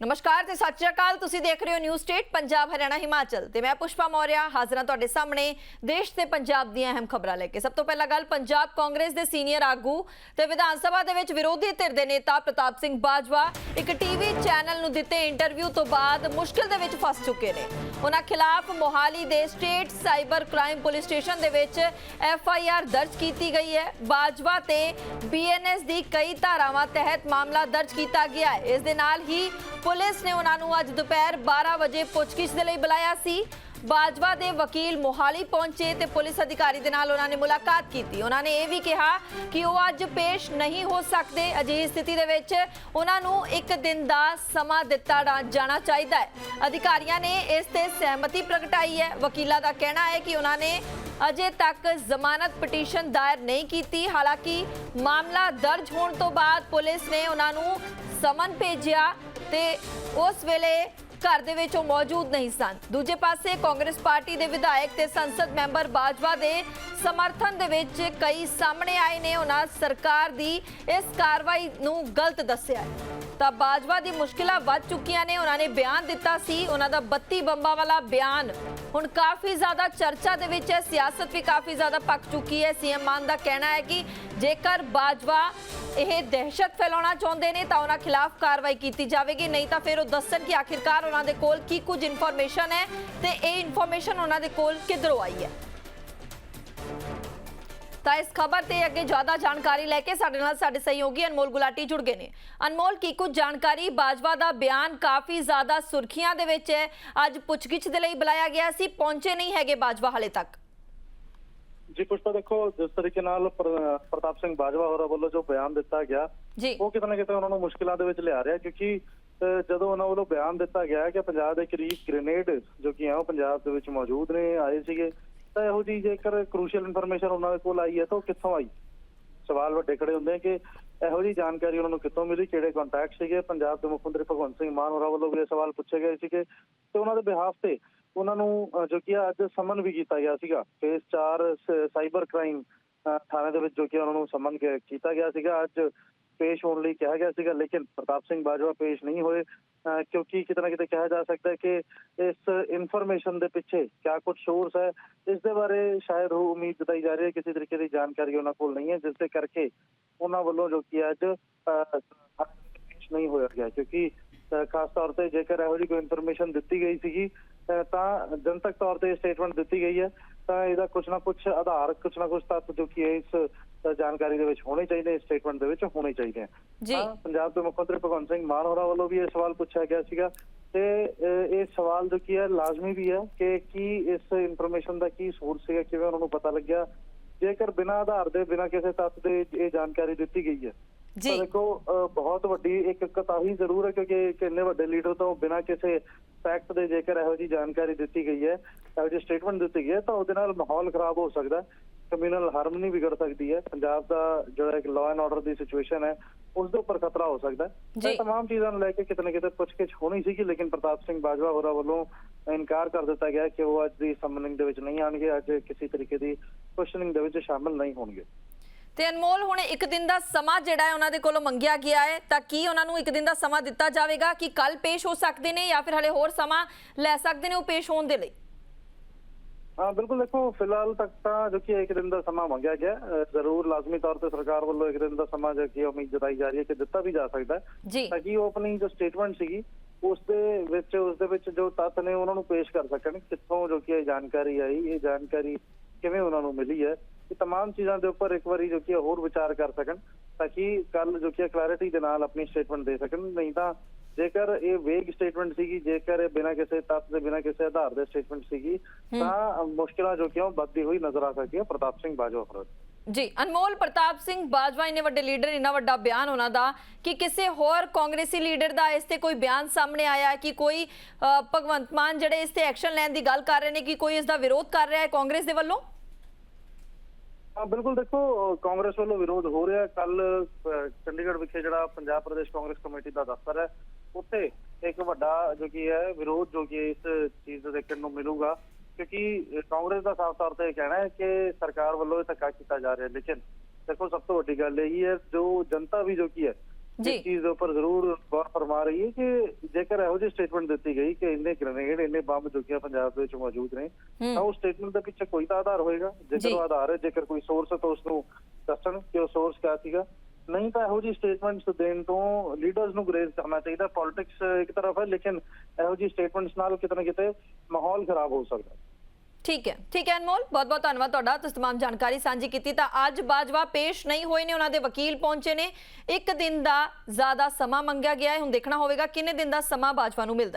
ਨਮਸਕਾਰ ਤੇ ਸਤਿ ਸ਼੍ਰੀ ਅਕਾਲ। ਤੁਸੀਂ ਦੇਖ ਰਹੇ ਹੋ ਨਿਊਜ਼ ਸਟੇਟ, ਪੰਜਾਬ, ਹਰਿਆਣਾ, ਹਿਮਾਚਲ ਤੇ ਮੈਂ ਪੁਸ਼ਪਾ ਮੌਰਿਆ ਹਾਜ਼ਰਾਂ ਤੁਹਾਡੇ ਸਾਹਮਣੇ ਦੇਸ਼ ਤੇ ਪੰਜਾਬ ਦੀਆਂ ਅਹਿਮ ਖਬਰਾਂ ਲੈ ਕੇ। ਸਭ ਤੋਂ ਪਹਿਲਾਂ ਗੱਲ ਪੰਜਾਬ ਕਾਂਗਰਸ ਦੇ ਸੀਨੀਅਰ ਆਗੂ ਤੇ ਵਿਧਾਨ ਸਭਾ ਦੇ ਵਿੱਚ ਵਿਰੋਧੀ ਧਿਰ ਦੇ ਨੇਤਾ ਪ੍ਰਤਾਪ ਸਿੰਘ ਬਾਜਵਾ ਇੱਕ ਟੀਵੀ ਚੈਨਲ ਨੂੰ ਦਿੱਤੇ ਇੰਟਰਵਿਊ ਤੋਂ ਬਾਅਦ ਮੁਸ਼ਕਿਲ ਦੇ ਵਿੱਚ ਫਸ ਚੁੱਕੇ ਨੇ। ਉਹਨਾਂ ਖਿਲਾਫ ਮੋਹਾਲੀ ਦੇ state cyber crime police station ਦੇ ਵਿੱਚ ਐਫ ਆਈ ਆਰ ਦਰਜ ਕੀਤੀ ਗਈ ਹੈ। ਬਾਜਵਾ ਤੇ ਬੀਐਨਐਸ ਦੀ ਕਈ ਧਾਰਾਵਾਂ ਤਹਿਤ ਮਾਮਲਾ ਦਰਜ ਕੀਤਾ ਗਿਆ ਹੈ। ਇਸ ਦੇ ਨਾਲ ਹੀ ਪੁਲਿਸ ਨੇ ਉਹਨਾਂ ਨੂੰ ਅੱਜ ਦੁਪਹਿਰ 12 ਵਜੇ ਪੁੱਛਗਿੱਛ ਦੇ ਲਈ ਬੁਲਾਇਆ ਸੀ। ਬਾਜਵਾ ਦੇ ਵਕੀਲ ਮੋਹਾਲੀ ਪਹੁੰਚੇ ਤੇ ਪੁਲਿਸ ਅਧਿਕਾਰੀ ਦੇ ਨਾਲ ਉਹਨਾਂ ਨੇ ਮੁਲਾਕਾਤ ਕੀਤੀ। ਉਹਨਾਂ ਨੇ ਇਹ ਵੀ ਕਿਹਾ ਕਿ ਉਹ ਅੱਜ ਪੇਸ਼ ਨਹੀਂ ਹੋ ਸਕਦੇ। ਅਜਿਹੀ ਸਥਿਤੀ ਦੇ ਵਿੱਚ ਉਹਨਾਂ ਨੂੰ ਇੱਕ ਦਿਨ ਦਾ ਸਮਾਂ ਦਿੱਤਾ ਜਾਣਾ ਚਾਹੀਦਾ ਹੈ। ਅਧਿਕਾਰੀਆਂ ਨੇ ਇਸ ਤੇ ਸਹਿਮਤੀ ਪ੍ਰਗਟਾਈ ਹੈ। ਵਕੀਲਾਂ ਦਾ ਕਹਿਣਾ ਹੈ ਕਿ ਉਹਨਾਂ ਨੇ ਅਜੇ ਤੱਕ ਜ਼ਮਾਨਤ ਪਟੀਸ਼ਨ ਦਾਇਰ ਨਹੀਂ ਕੀਤੀ। ਹਾਲਾਂਕਿ ਮਾਮਲਾ ਦਰਜ ਹੋਣ ਤੋਂ ਬਾਅਦ ਪੁਲਿਸ ਨੇ ਉਹਨਾਂ ਨੂੰ ਸਮਨ ਭੇਜਿਆ। ਤੇ ਉਸ ਵੇਲੇ ਘਰ ਦੇ ਵਿੱਚ ਉਹ ਮੌਜੂਦ ਨਹੀਂ ਸਨ। ਦੂਜੇ ਪਾਸੇ ਕਾਂਗਰਸ ਪਾਰਟੀ ਦੇ ਵਿਧਾਇਕ ਤੇ ਸੰਸਦ ਮੈਂਬਰ ਬਾਜਵਾ ਦੇ ਸਮਰਥਨ ਦੇ ਵਿੱਚ ਕਈ ਸਾਹਮਣੇ ਆਏ ਨੇ। ਉਹਨਾਂ ਸਰਕਾਰ ਦੀ ਇਸ ਕਾਰਵਾਈ ਨੂੰ ਗਲਤ ਦੱਸਿਆ ਹੈ। ਤਾਂ ਬਾਜਵਾ ਦੀ ਮੁਸ਼ਕਿਲਾਂ ਵੱਧ ਚੁੱਕੀਆਂ ਨੇ। ਉਹਨਾਂ ਨੇ ਬਿਆਨ ਦਿੱਤਾ ਸੀ। ਉਹਨਾਂ ਦਾ 32 ਬੰਬਾਂ ਵਾਲਾ ਬਿਆਨ ਹੁਣ ਕਾਫੀ ਜ਼ਿਆਦਾ ਚਰਚਾ ਦੇ ਵਿੱਚ ਹੈ, ਸਿਆਸਤ ਵੀ ਕਾਫੀ ਜ਼ਿਆਦਾ ਪੱਕ ਚੁੱਕੀ ਹੈ। ਸੀਐਮ ਮਾਨ ਦਾ ਕਹਿਣਾ ਹੈ ਕਿ ਜੇਕਰ ਬਾਜਵਾ ਇਹ ਦਹਿਸ਼ਤ ਫੈਲਾਉਣਾ ਚਾਹੁੰਦੇ ਨੇ ਤਾਂ ਉਹਨਾਂ ਖਿਲਾਫ ਕਾਰਵਾਈ ਕੀਤੀ ਜਾਵੇਗੀ। ਨਹੀਂ ਤਾਂ ਫਿਰ ਉਹ ਦੱਸਣ ਕਿ ਆਖਿਰਕਾਰ ਉਹਨਾਂ ਦੇ ਕੋਲ ਕੀ ਕੁਝ ਇਨਫੋਰਮੇਸ਼ਨ ਹੈ ਤੇ ਇਹ ਇਨਫੋਰਮੇਸ਼ਨ ਉਹਨਾਂ ਦੇ ਕੋਲ ਕਿੱਧਰੋਂ ਆਈ ਹੈ। ਤਾਂ ਇਸ ਖਬਰ ਤੇ ਅੱਗੇ ਜ਼ਿਆਦਾ ਜਾਣਕਾਰੀ ਲੈ ਕੇ ਸਾਡੇ ਨਾਲ ਸਾਡੇ ਸਹਿਯੋਗੀ ਅਨਮੋਲ ਗੁਲਾਟੀ ਜੁੜ ਗਏ ਨੇ। ਅਨਮੋਲ ਕੀ ਕੁਝ ਜਾਣਕਾਰੀ? ਬਾਜਵਾ ਦਾ ਬਿਆਨ ਕਾਫੀ ਜ਼ਿਆਦਾ ਸੁਰਖੀਆਂ ਦੇ ਵਿੱਚ ਹੈ। ਅੱਜ ਪੁੱਛਗਿੱਛ ਦੇ ਲਈ ਬੁਲਾਇਆ ਗਿਆ ਸੀ ਪਹੁੰਚੇ ਨਹੀਂ ਹੈਗੇ ਬਾਜਵਾ ਹਲੇ ਤੱਕ। ਜੀ ਪੁਸ਼ਪਾ ਦੇਖੋ ਜਿਸ ਤਰੀਕੇ ਨਾਲ ਪ੍ਰ- ਪ੍ਰਤਾਪ ਸਿੰਘ ਬਾਜਵਾ ਹੋਰਾਂ ਵੱਲੋਂ ਜੋ ਬਿਆਨ ਦਿੱਤਾ ਗਿਆ ਜੀ। ਉਹ ਕਿਤੇ ਨਾ ਕਿਤੇ ਉਹਨਾਂ ਨੂੰ ਮੁਸ਼ਕਿਲਾਂ ਦੇ ਵਿੱਚ ਲਿਆ ਰਿਹਾ ਕਿਉਂਕਿ ਜਦੋਂ ਉਹਨਾਂ ਵੱਲੋਂ ਬਿਆਨ ਦਿੱਤਾ ਗਿਆ ਕਿ ਪੰਜਾਬ ਦੇ ਕਰੀਬ ਗ੍ਰੇਨੇਡ ਜੋ ਕਿ ਆ ਉਹ ਪੰਜਾਬ ਦੇ ਵਿੱਚ ਮੌਜੂਦ ਨੇ ਆਏ ਸੀਗੇ ਤਾਂ ਇਹੋ ਜੀ ਜੇਕਰ ਕ੍ਰੂਸ਼ੀਅਲ ਇਨਫੋਰਮੇਸ਼ਨ ਉਹਨਾਂ ਦੇ ਕੋਲ ਆਈ ਹੈ ਤਾਂ ਉਹ ਕਿੱਥੋਂ ਆਈ? ਸਵਾਲ ਵੱਡੇ ਖੜੇ ਹੁੰਦੇ ਆ ਕਿ ਇਹੋ ਜੀ ਜਾਣਕਾਰੀ ਉਹਨਾਂ ਨੂੰ ਕਿੱਥੋਂ ਮਿਲੀ, ਕਿਹੜੇ ਕੰਟੈਕਟ ਸੀਗੇ? ਪੰਜਾਬ ਦੇ ਮੁੱਖ ਮੰਤਰੀ ਭਗਵੰਤ ਸਿੰਘ ਮਾਨ ਹੋਰਾਂ ਵੱਲੋਂ ਵੀ ਇਹ ਸਵਾਲ ਪੁੱਛੇ ਗਏ ਸੀਗੇ ਤੇ ਉਹਨਾਂ ਦੇ ਬਿਹਾਫ ਤੇ ਉਹਨਾਂ ਨੂੰ ਜੋ ਕਿ ਅੱਜ ਸਮਨ ਵੀ ਕੀਤਾ ਗਿਆ ਸੀਗਾ ਫੇਸ 4 ਸਾਈਬਰ ਕ੍ਰਾਈਮ ਥਾਣੇ ਦੇ ਵਿੱਚ ਜੋ ਕਿ ਉਹਨਾਂ ਨੂੰ ਸਮਨ ਕੀਤਾ ਗਿਆ ਸੀਗਾ। ਅੱਜ ਪੇਸ਼ ਹੋਣ ਲਈ ਕਿਹਾ ਗਿਆ ਸੀਗਾ, ਲੇਕਿਨ ਪ੍ਰਤਾਪ ਸਿੰਘ ਬਾਜਵਾ ਪੇਸ਼ ਨਹੀਂ ਹੋਏ ਕਿਉਂਕਿ ਕਿਤੇ ਨਾ ਕਿਤੇ ਕਿਹਾ ਜਾ ਸਕਦਾ ਹੈ ਕਿ ਇਸ ਇਨਫੋਰਮੇਸ਼ਨ ਦੇ ਪਿੱਛੇ ਕਿਆ ਕੁਝ ਸੋਰਸ ਹੈ, ਇਸ ਦੇ ਬਾਰੇ ਸ਼ਾਇਦ ਉਹ ਉਮੀਦ ਜਤਾਈ ਜਾ ਰਹੀ ਹੈ, ਕਿਸੇ ਤਰੀਕੇ ਦੀ ਜਾਣਕਾਰੀ ਉਹਨਾਂ ਕੋਲ ਨਹੀਂ ਹੈ, ਜਿਸ ਦੇ ਕਰਕੇ ਉਹਨਾਂ ਵੱਲੋਂ ਜੋ ਕਿ ਅੱਜ ਪੇਸ਼ ਨਹੀਂ ਹੋਇਆ ਗਿਆ, ਕਿਉਂਕਿ ਖਾਸ ਤੌਰ ਤੇ ਜੇਕਰ ਇਹੋ ਜਿਹੀ ਕੋਈ ਇਨਫੋਰਮੇਸ਼ਨ ਦਿੱਤੀ ਗਈ ਸੀਗੀ ਤਾਂ ਜਨਤਕ ਤੌਰ ਤੇ ਸਟੇਟਮੈਂਟ ਦਿੱਤੀ ਗਈ ਹੈ, ਤਾਂ ਇਹਦਾ ਕੁਝ ਨਾ ਕੁਝ ਆਧਾਰ ਕੁਝ ਨਾ ਕੁਝ ਤੱਤ ਜੋ ਕਿ ਇਸ ਜਾਣਕਾਰੀ ਦੇ ਵਿੱਚ ਹੋਣੇ ਚਾਹੀਦੇ ਇਸ ਸਟੇਟਮੈਂਟ ਦੇ ਵਿੱਚ ਹੋਣੇ ਚਾਹੀਦੇ ਆ। ਜੀ। ਹਾਂ, ਪੰਜਾਬ ਦੇ ਮੁੱਖ ਮੰਤਰੀ ਭਗਵੰਤ ਸਿੰਘ ਮਾਨ ਹੋਰਾਂ ਵੱਲੋਂ ਵੀ ਇਹ ਸਵਾਲ ਪੁੱਛਿਆ ਗਿਆ ਸੀਗਾ। ਤੇ ਇਹ ਸਵਾਲ ਜੋ ਕੀ ਹੈ ਲਾਜ਼ਮੀ ਵੀ ਹੈ ਕਿ ਕੀ ਇਸ ਇਨਫੋਰਮੇਸ਼ਨ ਦਾ ਕੀ ਸੋਰਸ ਸੀਗਾ ਕਿਵੇਂ ਉਹਨਾਂ ਨੂੰ ਪਤਾ ਲੱਗਿਆ? ਜੇਕਰ ਬਿਨਾਂ ਆਧਾਰ ਦੇ ਬਿਨਾਂ ਕਿਸੇ ਤੱਤ ਦੇ ਇਹ ਜਾਣਕਾਰੀ ਦਿੱਤੀ ਗਈ ਹੈ ਜੀ। ਤਾਂ ਦੇਖੋ ਬਹੁਤ ਵੱਡੀ ਇੱਕ ਕਤਾਹੀ ਜ਼ਰੂਰ ਹੈ ਕਿਉਂਕਿ ਕਿੰਨੇ ਵੱਡੇ ਲੀਡਰ ਤੋਂ ਬਿਨਾਂ ਕਿਸੇ ਫੈਕਟ ਦੇ ਜੇਕਰ ਇਹੋ ਜੀ ਜਾਣਕਾਰੀ ਦਿੱਤੀ ਗਈ ਹੈ ਇਹੋ ਜੀ ਸਟੇਟਮੈਂਟ ਦਿੱਤੀ ਗਈ ਹੈ ਤਾਂ ਉਹਦੇ ਨਾਲ ਮਾਹੌਲ ਖਰਾਬ ਹੋ ਸਕਦਾ ਕਮਿਊਨਲ ਹਾਰਮਨੀ ਵਿਗੜ ਸਕਦੀ ਹੈ। ਪੰਜਾਬ ਦਾ ਜਿਹੜਾ ਇੱਕ ਲਾਅ ਐਂਡ ਆਰਡਰ ਦੀ ਸਿਚੁਏਸ਼ਨ ਹੈ ਉਸ ਦੇ ਉੱਪਰ ਖਤਰਾ ਹੋ ਸਕਦਾ ਹੈ। ਜੀ। ਤਮਾਮ ਚੀਜ਼ਾਂ ਨੂੰ ਲੈ ਕੇ ਕਿਤੇ ਨਾ ਕਿਤੇ ਪੁੱਛਗਿੱਛ ਹੋਣੀ ਸੀਗੀ ਲੇਕਿਨ ਪ੍ਰਤਾਪ ਸਿੰਘ ਬਾਜਵਾ ਹੋਰਾਂ ਵੱਲੋਂ ਇਨਕਾਰ ਕਰ ਦਿੱਤਾ ਗਿਆ ਕਿ ਉਹ ਅੱਜ ਦੀ ਸਮਨਿੰਗ ਦੇ ਵਿੱਚ ਨਹੀਂ ਆਣਗੇ ਅੱਜ ਕਿਸੇ ਤਰੀਕੇ ਦੀ ਕੁਐਸਚਨਿੰਗ ਦੇ ਵਿੱਚ ਸ਼ਾਮਲ ਨਹੀਂ ਹੋਣਗੇ। ਤੇ ਅਨਮੋਲ ਹੁਣ ਇੱਕ ਦਿਨ ਦਾ ਸਮਾਂ ਜਿਹੜਾ ਹੈ ਉਹਨਾਂ ਦੇ ਕੋਲੋਂ ਮੰਗਿਆ ਗਿਆ ਹੈ। ਤਾਂ ਕੀ ਉਹਨਾਂ ਨੂੰ ਇੱਕ ਦਿਨ ਦਾ ਸਮਾਂ ਦਿੱਤਾ ਜਾਵੇਗਾ ਕਿ ਕੱਲ ਪੇਸ਼ ਹੋ ਸਕਦੇ ਨੇ ਜਾਂ ਫਿਰ ਹਲੇ ਹੋਰ ਸਮਾਂ ਲੈ ਸਕਦੇ ਨੇ ਉਹ ਪੇਸ਼ ਹੋਣ ਦੇ ਲਈ? ਹਾਂ ਬਿਲਕੁਲ ਦੇਖੋ ਫਿਲਹਾਲ ਤੱਕ ਤਾਂ ਜੋ ਕਿ ਇੱਕ ਦਿਨ ਦਾ ਸਮਾਂ ਮੰਗਿਆ ਗਿਆ ਅਹ ਜ਼ਰੂਰ ਲਾਜ਼ਮੀ ਤੌਰ ਤੇ ਸਰਕਾਰ ਵੱਲੋਂ ਇੱਕ ਦਿਨ ਦਾ ਸਮਾਂ ਜੋ ਕਿ ਉਮੀਦ ਜਤਾਈ ਜਾ ਰਹੀ ਹੈ ਕਿ ਦਿੱਤਾ ਵੀ ਜਾ ਸਕਦਾ ਹੈ ਜੀ ਤਾਂ ਕਿ ਉਹ ਆਪਣੀ ਜੋ ਸਟੇਟਮੈਂਟ ਸੀਗੀ ਉਸ ਦੇ ਵਿੱਚ ਉਸ ਦੇ ਵਿੱਚ ਜੋ ਤੱਤ ਨੇ ਉਹਨਾਂ ਨੂੰ ਪੇਸ਼ ਕਰ ਸਕਣ ਕਿੱਥੋਂ ਜੋ ਕਿ ਇਹ ਜਾਣਕਾਰੀ ਆਈ ਇਹ ਜਾਣਕਾਰੀ ਕਿਵੇਂ ਉਹਨਾਂ ਨੂੰ ਮਿਲੀ ਹੈ ਇਹ तमाम ਚੀਜ਼ਾਂ ਦੇ ਉੱਪਰ ਇੱਕ ਵਾਰੀ ਜੋ ਕਿ ਹੋਰ ਵਿਚਾਰ ਕਰ ਸਕਣ ਤਾਂ ਕਿ ਕੱਲ ਜੋ ਕਿ ਕਲੈਰਿਟੀ ਦੇ ਨਾਲ ਆਪਣੀ ਸਟੇਟਮੈਂਟ ਦੇ ਸਕਣ ਨਹੀਂ ਤਾਂ ਜੇਕਰ ਇਹ ਵੇਗ ਸਟੇਟਮੈਂਟ ਸੀਗੀ ਜੇਕਰ ਇਹ ਬਿਨਾਂ ਕਿਸੇ ਤੱਤ ਦੇ ਬਿਨਾਂ ਕਿਸੇ ਆਧਾਰ ਦੇ ਸਟੇਟਮੈਂਟ ਸੀਗੀ ਤਾਂ ਮੁਸ਼ਕਿਲਾਂ ਜੋ ਕਿ ਉਹ ਵੱਧਦੀ ਹੋਈ ਨਜ਼ਰ ਆ ਸਕਦੀ ਹੈ ਪ੍ਰਤਾਪ ਸਿੰਘ ਬਾਜਵਾ ਦੀ। ਜੀ ਅਨਮੋਲ ਪ੍ਰਤਾਪ ਸਿੰਘ ਬਾਜਵਾ ਇੰਨੇ ਵੱਡੇ ਲੀਡਰ ਇੰਨਾ ਵੱਡਾ ਬਿਆਨ ਉਹਨਾਂ ਦਾ ਕਿ ਕਿਸੇ ਹੋਰ ਕਾਂਗਰਸੀ ਲੀਡਰ ਦਾ ਇਸ ਤੇ ਕੋਈ ਬਿਆਨ ਸਾਹਮਣੇ ਆਇਆ ਹੈ ਕਿ ਕੋਈ ਭਗਵੰਤ ਮਾਨ ਜਿਹੜੇ ਇਸ ਤੇ ਐਕਸ਼ਨ ਲੈਣ ਦੀ ਗੱਲ ਕਰ ਰਹੇ ਨੇ ਕਿ ਕੋਈ ਇਸ ਦਾ ਵਿਰੋਧ ਕਰ ਰਿਹਾ ਹੈ ਕਾਂਗਰਸ ਦੇ ਵੱਲੋਂ? ਹਾਂ ਬਿਲਕੁਲ ਦੇਖੋ ਕਾਂਗਰਸ ਵੱਲੋਂ ਵਿਰੋਧ ਹੋ ਰਿਹਾ। ਕੱਲ ਚੰਡੀਗੜ੍ਹ ਵਿਖੇ ਜਿਹੜਾ ਪੰਜਾਬ ਪ੍ਰਦੇਸ਼ ਕਾਂਗਰਸ ਕਮੇਟੀ ਦਾ ਦਫ਼ਤਰ ਹੈ ਉੱਥੇ ਇੱਕ ਵੱਡਾ ਜੋ ਕੀ ਹੈ ਵਿਰੋਧ ਜੋ ਕਿ ਇਸ ਚੀਜ਼ ਦਾ ਦੇਖਣ ਨੂੰ ਮਿਲੂਗਾ ਕਿਉਂਕਿ ਕਾਂਗਰਸ ਦਾ ਸਾਫ਼ ਤੌਰ ਤੇ ਕਹਿਣਾ ਹੈ ਕਿ ਸਰਕਾਰ ਵੱਲੋਂ ਇਹ ਧੱਕਾ ਕੀਤਾ ਜਾ ਰਿਹਾ ਹੈ ਲੇਕਿਨ ਦੇਖੋ ਸਭ ਤੋਂ ਵੱਡੀ ਗੱਲ ਇਹ ਹੈ ਜੋ ਜਨਤਾ ਵੀ ਜੋ ਕੀ ਹੈ। ਇਸ ਚੀਜ਼ ਦੇ ਉੱਪਰ ਜ਼ਰੂਰ ਗੌਰ ਫਰਮਾ ਰਹੀ ਹੈ ਕਿ ਜੇਕਰ ਇਹੋ ਜਿਹੀ ਸਟੇਟਮੈਂਟ ਦਿੱਤੀ ਗਈ ਕਿ ਇੰਨੇ ਗ੍ਰੇਨੇਡ ਇੰਨੇ ਬੰਬ ਜੋ ਕਿ ਪੰਜਾਬ ਦੇ ਵਿੱਚ ਮੌਜੂਦ ਨੇ। ਤਾਂ ਉਹ ਸਟੇਟਮੈਂਟ ਦੇ ਪਿੱਛੇ ਕੋਈ ਤਾਂ ਆਧਾਰ ਹੋਏਗਾ। ਜੇਕਰ ਉਹ ਆਧਾਰ ਹੈ ਜੇਕਰ ਕੋਈ ਸੋਰਸ ਹੈ ਤਾਂ ਉਸ ਨੂੰ ਦੱਸਣ ਕਿ ਉਹ ਸੋਰਸ ਕਿਆ ਸੀਗਾ ਨਹੀਂ ਤਾਂ ਇਹੋ ਜਿਹੀ ਸਟੇਟਮੈਂਟਸ ਦੇਣ ਤੋਂ ਲੀਡਰਸ ਨੂੰ ਗਰੇਜ਼ ਕਰਨਾ ਚਾਹੀਦਾ। ਪੋਲਿਟਿਕਸ ਇੱਕ ਤਰਫ ਹੈ, ਲੇਕਿਨ ਇਹੋ ਜਿਹੀ ਸਟੇਟਮੈਂਟਸ ਨਾਲ ਕਿਤੇ ਨਾ ਕਿਤੇ ਮਾਹੌਲ ਖਰਾਬ ਹੋ ਸਕਦਾ ਹੈ। ਠੀਕ ਹੈ। ਠੀਕ ਹੈ ਅਨਮੋਲ ਬਹੁਤ ਬਹੁਤ ਧੰਨਵਾਦ ਤੁਹਾਡਾ। ਤੁਸੀਂ ਤਮਾਮ ਜਾਣਕਾਰੀ ਸਾਂਝੀ ਕੀਤੀ ਤਾਂ ਅੱਜ ਬਾਜਵਾ ਪੇਸ਼ ਨਹੀਂ ਹੋਏ ਨੇ, ਉਹਨਾਂ ਦੇ ਵਕੀਲ ਪਹੁੰਚੇ ਨੇ। ਇੱਕ ਦਿਨ ਦਾ ਜ਼ਿਆਦਾ ਸਮਾਂ ਮੰਗਿਆ ਗਿਆ ਹੈ। ਹੁਣ ਦੇਖਣਾ ਹੋਵੇਗਾ ਕਿੰਨੇ ਦਿਨ ਦਾ ਸਮਾਂ ਬਾਜਵਾ ਨੂੰ ਮਿਲਦਾ ਹੈ।